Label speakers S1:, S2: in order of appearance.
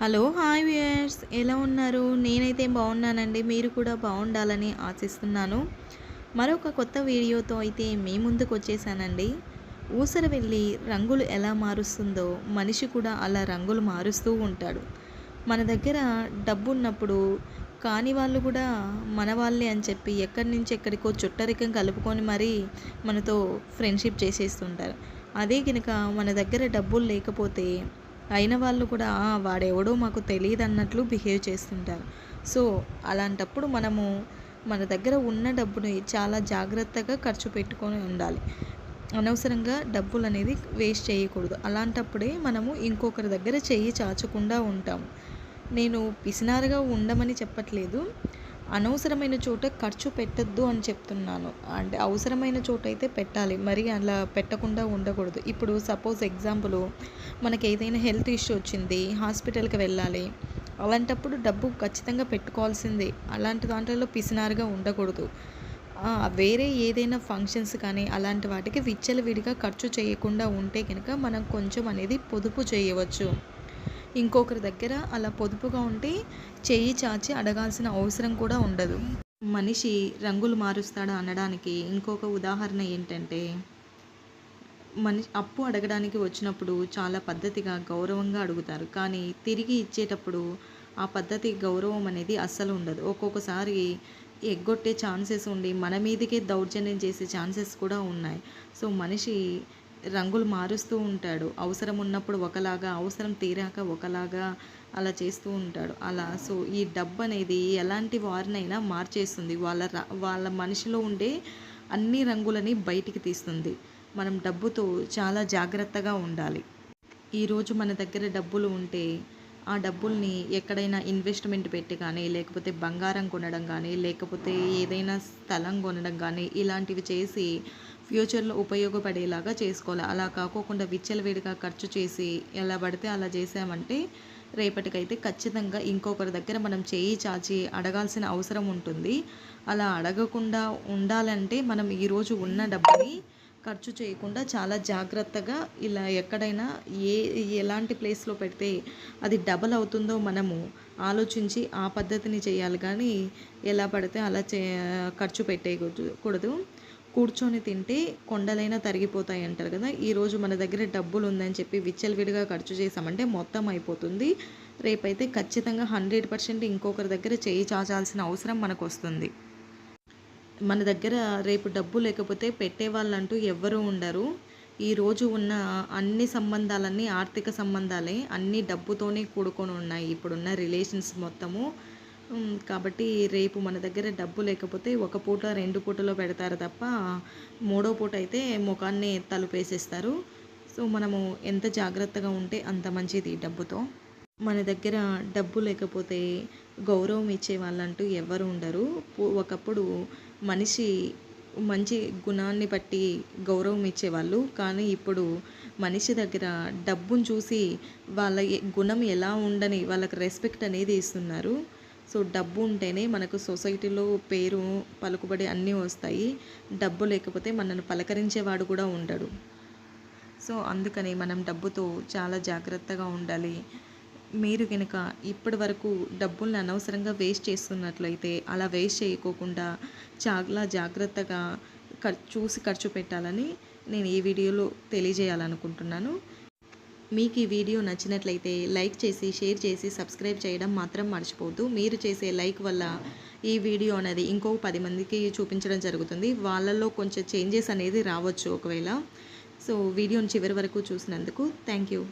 S1: Hello hi viewers. ఎలా ఉన్నారు? నేనైతే బాగున్నానండి. మీరు కూడా బాగుండాలని ఆశిస్తున్నాను. మరొక కొత్త వీడియోతో అయితే మీ ముందుకు వచ్చేసానండి. ఊసర వెళ్ళి రంగులు ఎలా మారుస్తుందో మనిషి కూడా అలా రంగులు మారుస్తూ ఉంటాడు. మన దగ్గర డబ్బు ఉన్నప్పుడు కాని వాళ్ళు కూడా మన వాళ్ళే అని చెప్పి ఎక్కడి నుంచి ఎక్కడికో చుట్టరికం కలుపుకొని మరీ మనతో ఫ్రెండ్షిప్ చేసేస్తుంటారు. అదే కనుక మన దగ్గర డబ్బులు లేకపోతే అయిన వాళ్ళు కూడా వాడెవడో మాకు తెలియదు అన్నట్లు బిహేవ్ చేస్తుంటారు. సో అలాంటప్పుడు మనము మన దగ్గర ఉన్న డబ్బుని చాలా జాగ్రత్తగా ఖర్చు పెట్టుకొని ఉండాలి. అనవసరంగా డబ్బులు అనేది వేస్ట్ చేయకూడదు. అలాంటప్పుడే మనము ఇంకొకరి దగ్గర చెయ్యి చాచకుండా ఉంటాము. నేను పిసినారుగా ఉండమని చెప్పట్లేదు. అనవసరమైన చోట ఖర్చు పెట్టద్దు అని చెప్తున్నాను. అంటే అవసరమైన చోట అయితే పెట్టాలి. మరి అలా పెట్టకుండా ఉండకూడదు. ఇప్పుడు సపోజ్ ఎగ్జాంపుల్ మనకి ఏదైనా హెల్త్ ఇష్యూ వచ్చింది హాస్పిటల్కి వెళ్ళాలి. అలాంటప్పుడు డబ్బు ఖచ్చితంగా పెట్టుకోవాల్సిందే. అలాంటి దాంట్లో పిసినారుగా ఉండకూడదు. వేరే ఏదైనా ఫంక్షన్స్ కానీ అలాంటి వాటికి విచ్చలవిడిగా ఖర్చు చేయకుండా ఉంటే కనుక మనం కొంచెం అనేది పొదుపు చేయవచ్చు. ఇంకొకరి దగ్గర అలా పొదుపుగా ఉంటే చెయ్యి చాచి అడగాల్సిన అవసరం కూడా ఉండదు. మనిషి రంగులు మారుస్తాడా అనడానికి ఇంకొక ఉదాహరణ ఏంటంటే మనిషి అప్పు అడగడానికి వచ్చినప్పుడు చాలా పద్ధతిగా గౌరవంగా అడుగుతారు. కానీ తిరిగి ఇచ్చేటప్పుడు ఆ పద్ధతి గౌరవం అనేది అస్సలు ఉండదు. ఒక్కొక్కసారి ఎగ్గొట్టే ఛాన్సెస్ ఉండి మన మీదకే దౌర్జన్యం చేసే ఛాన్సెస్ కూడా ఉన్నాయి. సో మనిషి రంగులు మారుస్తూ ఉంటాడు. అవసరం ఉన్నప్పుడు ఒకలాగా అవసరం తీరాక ఒకలాగా అలా చేస్తూ ఉంటాడు. అలా సో ఈ డబ్బు అనేది ఎలాంటి వారినైనా మార్చేస్తుంది. వాళ్ళ వాళ్ళ మనిషిలో ఉండే అన్ని రంగులని బయటికి తీస్తుంది. మనం డబ్బుతో చాలా జాగ్రత్తగా ఉండాలి. ఈరోజు మన దగ్గర డబ్బులు ఉంటే ఆ డబ్బుల్ని ఎక్కడైనా ఇన్వెస్ట్మెంట్ పెట్టి కానీ లేకపోతే బంగారం కొనడం కానీ లేకపోతే ఏదైనా స్థలం కొనడం కానీ ఇలాంటివి చేసి ఫ్యూచర్లో ఉపయోగపడేలాగా చేసుకోవాలి. అలా కాకోకుండా విచ్చలవిడిగా ఖర్చు చేసి ఎలా పడితే అలా చేసామంటే రేపటికైతే ఖచ్చితంగా ఇంకొకరి దగ్గర మనం చేయి చాచి అడగాల్సిన అవసరం ఉంటుంది. అలా అడగకుండా ఉండాలంటే మనం ఈరోజు ఉన్న డబ్బుని ఖర్చు చేయకుండా చాలా జాగ్రత్తగా ఇలా ఎక్కడైనా ఏ ఎలాంటి ప్లేస్లో పెడితే అది డబల్ అవుతుందో మనము ఆలోచించి ఆ పద్ధతిని చేయాలి. కానీ ఎలా పడితే అలా చే ఖర్చు పెట్టేయకూడదు. కూర్చొని తింటే కొండలైనా తరిగిపోతాయి అంటారు కదా. ఈరోజు మన దగ్గర డబ్బులు ఉందని చెప్పి విచ్చలవిడిగా ఖర్చు చేసామంటే మొత్తం అయిపోతుంది. రేపైతే ఖచ్చితంగా హండ్రెడ్ పర్సెంట్ ఇంకొకరి దగ్గర చేయి చాచాల్సిన అవసరం మనకు వస్తుంది మన దగ్గర రేపు డబ్బు లేకపోతే పెట్టే వాళ్ళంటూ ఎవ్వరూ ఉండరు. ఈ రోజు ఉన్న అన్ని సంబంధాలన్నీ ఆర్థిక సంబంధాలే అన్నీ డబ్బుతోనే కూడుకొని ఉన్నాయి. ఇప్పుడున్న రిలేషన్స్ మొత్తము కాబట్టి రేపు మన దగ్గర డబ్బు లేకపోతే ఒక పూట రెండు పూటలో పెడతారు తప్ప మూడో పూట అయితే ముఖాన్ని తలుపేసేస్తారు. సో మనము ఎంత జాగ్రత్తగా ఉంటే అంత మంచిది డబ్బుతో. మన దగ్గర డబ్బు లేకపోతే గౌరవం ఇచ్చే వాళ్ళంటూ ఎవరు ఉండరు. ఒకప్పుడు మనిషి మంచి గుణాన్ని బట్టి గౌరవం ఇచ్చేవాళ్ళు. కానీ ఇప్పుడు మనిషి దగ్గర డబ్బును చూసి వాళ్ళ గుణం ఎలా ఉండని వాళ్ళకి రెస్పెక్ట్ అనేది ఇస్తున్నారు. సో డబ్బు ఉంటేనే మనకు సొసైటీలో పేరు పలుకుబడి అన్నీ వస్తాయి. డబ్బు లేకపోతే మనల్ని పలకరించేవాడు కూడా ఉండడు. సో అందుకని మనం డబ్బుతో చాలా జాగ్రత్తగా ఉండాలి. మీరు కనుక ఇప్పటి వరకు డబ్బుల్ని అనవసరంగా వేస్ట్ చేస్తున్నట్లయితే అలా వేస్ట్ చేయకోకుండా చాలా జాగ్రత్తగా ఖర్చు చూసి ఖర్చు పెట్టాలని నేను ఈ వీడియోలో తెలియజేయాలనుకుంటున్నాను. మీకు ఈ వీడియో నచ్చినట్లయితే లైక్ చేసి షేర్ చేసి సబ్స్క్రైబ్ చేయడం మాత్రం మర్చిపోవద్దు. మీరు చేసే లైక్ వల్ల ఈ వీడియో అనేది ఇంకో పది మందికి చూపించడం జరుగుతుంది. వాళ్ళల్లో కొంచెం చేంజెస్ అనేది రావచ్చు ఒకవేళ. సో వీడియోని చివరి వరకు చూసినందుకు థ్యాంక్ యూ